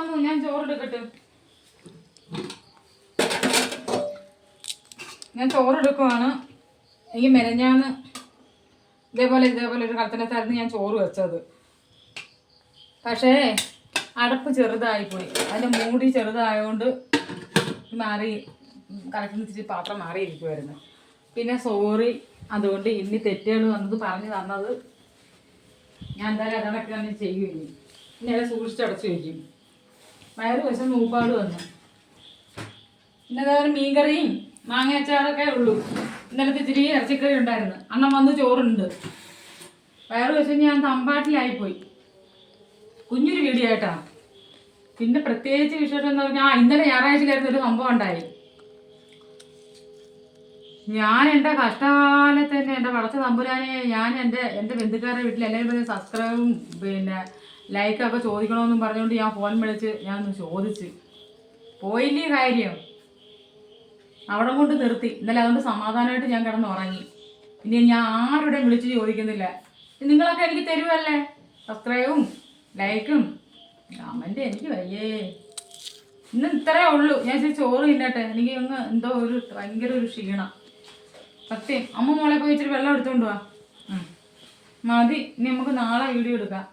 വന്നു ഞാൻ ചോറെടുക്കട്ടെ. ഞാൻ ചോറെടുക്കുവാണ്. എനിക്ക് മെനഞ്ഞാന്ന് ഇതേപോലെ ഇതേപോലെ ഒരു കലത്തിനകത്തായിരുന്നു ഞാൻ ചോറ് വെച്ചത്. പക്ഷേ അടപ്പ് ചെറുതായിപ്പോയി. അതിന്റെ മൂടി ചെറുതായതുകൊണ്ട് മാറി കലക്കുന്ന ഇച്ചിരി പാത്രം മാറിയിരിക്കുമായിരുന്നു പിന്നെ സോറി അതുകൊണ്ട് ഇനി തെറ്റുകൾ വന്നത് പറഞ്ഞു തന്നത് ഞാൻ എന്തായാലും അതടക്കം തന്നെ ചെയ്യും ഇനി അത് സൂക്ഷിച്ചടച്ച് വയ്ക്കും വയറ് വശം നൂപ്പാട് വന്നു. പിന്നെ അതേപോലെ മീൻകറിയും മാങ്ങ അച്ചാറൊക്കെ ഉള്ളൂ. ഇന്നലത്തെ ഇച്ചിരി ഇറച്ചിക്കറി ഉണ്ടായിരുന്നു. അണ്ണം വന്ന് ചോറുണ്ട്. വയറ് വശം ഞാൻ തമ്പാട്ടിലായിപ്പോയി. കുഞ്ഞൊരു വീഡിയോ പിന്നെ പ്രത്യേകിച്ച് വിശേഷം എന്ന് പറഞ്ഞാൽ ഇന്നലെ ഞായറാഴ്ചയിലായിരുന്നു ഒരു സംഭവം ഉണ്ടായി ഞാൻ എന്റെ കഷ്ടകാലത്ത് തന്നെ എന്റെ വളർച്ച തമ്പുരാനെ ഞാൻ എന്റെ എന്റെ ബന്ധുക്കാരുടെ വീട്ടിൽ എല്ലാവരും പറഞ്ഞ സബ്സ്ക്രൈബും പിന്നെ ലൈക്കൊക്കെ ചോദിക്കണമെന്നും പറഞ്ഞുകൊണ്ട് ഞാൻ ഫോൺ വിളിച്ച് ഞാൻ ചോദിച്ച്. പോയില്ലേ കാര്യം? അവിടെ കൊണ്ട് നിർത്തി. ഇന്നലെ അതുകൊണ്ട് സമാധാനമായിട്ട് ഞാൻ കിടന്ന് ഉറങ്ങി ഇനി ഞാൻ ആരുടെയും വിളിച്ച് ചോദിക്കുന്നില്ല. നിങ്ങളൊക്കെ എനിക്ക് തരുമല്ലേ സബ്സ്ക്രൈബും ലൈക്കും കമന്റ് എനിക്ക് വയ്യേ. ഇന്ന് ഇത്രയേ ഉള്ളൂ. ഞാൻ ഇച്ചിരി ചോറ് തിന്നട്ടെ. എനിക്ക് ഒന്ന് എന്തോ ഒരു ഭയങ്കര ഒരു ക്ഷീണം. സത്യം. അമ്മ മോളെ പോയി ഇച്ചിരി വെള്ളം എടുത്തുകൊണ്ട് വാ. മതി. ഇനി നമുക്ക് നാളെ വീഡിയോ എടുക്കാം.